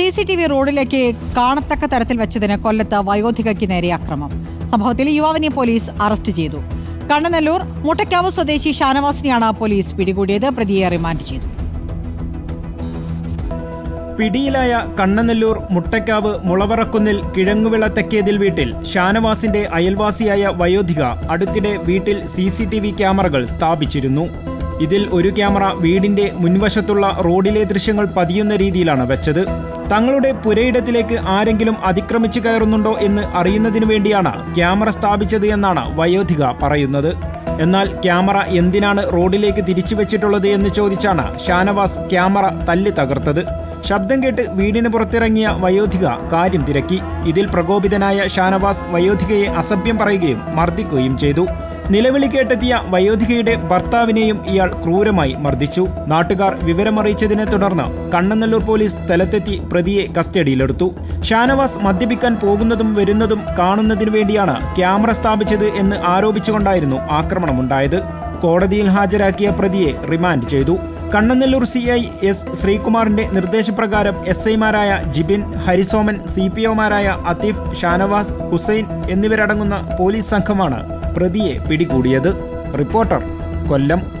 C C T V റോഡിലേക്ക് കാണത്തക്ക തരത്തിൽ വെച്ചതിന് കൊല്ലത്ത് വയോധികയ്ക്ക് നേരെ അക്രമം. സംഭവത്തിൽ യുവാവിനെ പോലീസ് അറസ്റ്റ് ചെയ്തു. കണ്ണനല്ലൂർ മുട്ടക്കാവ് സ്വദേശി ഷാനവാസിനെയാണ് പോലീസ് പിടികൂടിയത്. പ്രതിയെ റിമാൻഡ് ചെയ്തു. പിടിയിലായ കണ്ണനല്ലൂർ മുട്ടക്കാവ് മുളവറക്കുന്നിൽ കിഴങ്ങുവിള തെക്കേതിൽ വീട്ടിൽ ഷാനവാസിന്റെ അയൽവാസിയായ വയോധിക അടുത്തിടെ വീട്ടിൽ സി ക്യാമറകൾ സ്ഥാപിച്ചിരുന്നു. ഇതിൽ ഒരു ക്യാമറ വീടിന്റെ മുൻവശത്തുള്ള റോഡിലെ ദൃശ്യങ്ങൾ പതിയുന്ന രീതിയിലാണ് വെച്ചത്. തങ്ങളുടെ പുരയിടത്തിലേക്ക് ആരെങ്കിലും അതിക്രമിച്ചു കയറുന്നുണ്ടോ എന്ന് അറിയുന്നതിനു വേണ്ടിയാണ് ക്യാമറ സ്ഥാപിച്ചത് എന്നാണ് വയോധിക പറയുന്നത്. എന്നാൽ ക്യാമറ എന്തിനാണ് റോഡിലേക്ക് തിരിച്ചു വെച്ചിട്ടുള്ളത് എന്ന് ചോദിച്ചാണ് ഷാനവാസ് ക്യാമറ തല്ലി തകർത്തത്. ശബ്ദം കേട്ട് വീടിന് പുറത്തിറങ്ങിയ വയോധിക കാര്യം തിരക്കി. ഇതിൽ പ്രകോപിതനായ ഷാനവാസ് വയോധികയെ അസഭ്യം പറയുകയും മർദ്ദിക്കുകയും ചെയ്തു. നിലവിളി കേട്ടെത്തിയ വയോധികയുടെ ഭർത്താവിനെയും ഇയാൾ ക്രൂരമായി മർദ്ദിച്ചു. നാട്ടുകാർ വിവരമറിയിച്ചതിനെ തുടർന്ന് കണ്ണനല്ലൂർ പോലീസ് സ്ഥലത്തെത്തി പ്രതിയെ കസ്റ്റഡിയിലെടുത്തു. ഷാനവാസ് മദ്യപിക്കാൻ പോകുന്നതും വരുന്നതും കാണുന്നതിനു വേണ്ടിയാണ് ക്യാമറ സ്ഥാപിച്ചത് എന്ന് ആരോപിച്ചുകൊണ്ടായിരുന്നു ആക്രമണമുണ്ടായത്. കോടതിയിൽ ഹാജരാക്കിയ പ്രതിയെ റിമാൻഡ് ചെയ്തു. കണ്ണനല്ലൂർ സി ഐ എസ് ശ്രീകുമാറിന്റെ നിർദ്ദേശപ്രകാരം എസ് ഐമാരായ ജിബിൻ ഹരിസോമൻ സി പി ഒമാരായ അത്തീഫ് ഷാനവാസ് ഹുസൈൻ എന്നിവരടങ്ങുന്ന പോലീസ് സംഘമാണ് പ്രതിയെ പിടികൂടിയത് റിപ്പോർട്ടർ കൊല്ലം